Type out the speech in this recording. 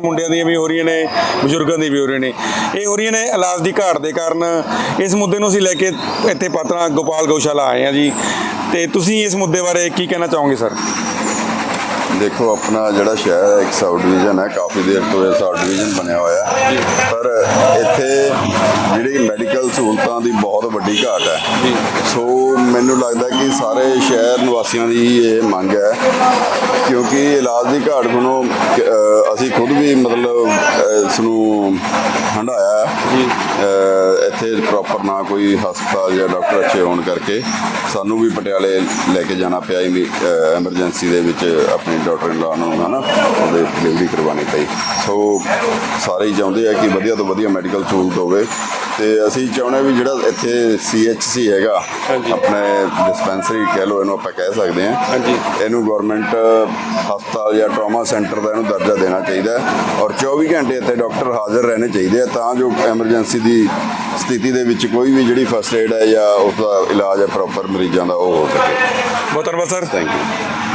ਮੁੰਡਿਆਂ ਦੀਆਂ ਵੀ ਹੋ ਰਹੀਆਂ ਨੇ ਬਜ਼ੁਰਗਾਂ ਦੀ ਵੀ ਹੋ ਰਹੀਆਂ ਨੇ। ਇਹ ਹੋ ਰਹੀਆਂ ਨੇ ਇਲਾਜ ਦੀ ਘਾਟ ਦੇ ਕਾਰਨ। ਇਸ ਮੁੱਦੇ ਨੂੰ ਅਸੀਂ ਲੈ ਕੇ ਇੱਥੇ ਪਾਤਰਾ ਗੋਪਾਲ ਗਊਸ਼ਾਲਾ ਆਏ ਹਾਂ ਜੀ। ਤੇ ਤੁਸੀਂ ਇਸ ਮੁੱਦੇ ਬਾਰੇ ਕੀ ਕਹਿਣਾ ਚਾਹੋਗੇ ਸਰ? ਦੇਖੋ ਆਪਣਾ ਜਿਹੜਾ ਸ਼ਹਿਰ ਹੈ ਇੱਕ ਸਬ ਡਿਵੀਜ਼ਨ ਹੈ। ਕਾਫੀ ਦੇਰ ਤੋਂ ਇਹ ਸਬ ਡਿਵੀਜ਼ਨ ਬਣਿਆ ਹੋਇਆ ਪਰ ਇੱਥੇ ਜਿਹੜੀ ਮੈਡੀਕਲ ਸਹੂਲਤਾਂ ਦੀ ਬਹੁਤ ਵੱਡੀ ਘਾਟ ਹੈ। ਸੋ ਮੈਨੂੰ ਲੱਗਦਾ ਕਿ ਸਾਰੇ ਸ਼ਹਿਰ ਨਿਵਾਸੀਆਂ ਦੀ ਇਹ ਮੰਗ ਹੈ। ਕਿਉਂਕਿ ਇਲਾਜ ਦੀ ਘਾਟ ਕੋਲੋਂ ਅ, ਮਤਲਬ ਇਸ ਨੂੰ ਹੰਡਾਇਆ ਜੀ। ਇੱਥੇ ਪ੍ਰੋਪਰ ਨਾ ਕੋਈ ਹਸਪਤਾਲ ਜਾਂ ਡਾਕਟਰ ਅੱਛੇ ਹੋਣ ਕਰਕੇ ਸਾਨੂੰ ਵੀ ਪਟਿਆਲੇ ਲੈ ਕੇ ਜਾਣਾ ਪਿਆ ਐਮਰਜੈਂਸੀ ਦੇ ਵਿੱਚ ਆਪਣੀ ਡਾਕਟਰ ਇਨ ਨੂੰ ਹਨਾ ਉਹਦੇ ਡਿਲੀਵਰੀ ਕਰਵਾਉਣੀ ਪਈ। ਸੋ ਸਾਰੇ ਹੀ ਚਾਹੁੰਦੇ ਆ ਕਿ ਵਧੀਆ ਤੋਂ ਵਧੀਆ ਮੈਡੀਕਲ ਸਹੂਲਤ ਹੋਵੇ। ਤੇ ਅਸੀਂ ਚਾਹੁੰਦੇ ਵੀ ਜਿਹੜਾ ਇੱਥੇ ਸੀਐਚਸੀ ਹੈਗਾ ਆਪਣੇ ਡਿਸਪੈਂਸਰੀ ਕਹਿ ਲਓ ਇਹਨੂੰ ਆਪਾਂ ਕਹਿ ਸਕਦੇ ਹਾਂ। ਹਾਂਜੀ। ਇਹਨੂੰ ਗਵਰਨਮੈਂਟ ਹਸਪਤਾਲ ਜਾਂ ਟਰਾਮਾ ਸੈਂਟਰ ਦਾ ਇਹਨੂੰ ਦਰਜਾ ਦੇਣਾ ਚਾਹੀਦਾ ਔਰ 24 ਘੰਟੇ ਇੱਥੇ ਡਾਕਟਰ ਹਾਜ਼ਰ ਰਹਿਣੇ ਚਾਹੀਦੇ ਆ ਤਾਂ ਜੋ ਐਮਰਜੈਂਸੀ ਦੀ ਸਥਿਤੀ ਦੇ ਵਿੱਚ ਕੋਈ ਵੀ ਜਿਹੜੀ ਫਸਟ ਏਡ ਹੈ ਜਾਂ ਉਸ ਦਾ ਇਲਾਜ ਹੈ ਪ੍ਰੋਪਰ ਮਰੀਜ਼ਾਂ ਦਾ ਉਹ ਹੋ ਸਕੇ। ਬਹੁਤ ਧੰਨਵਾਦ ਸਰ ਥੈਂਕ ਯੂ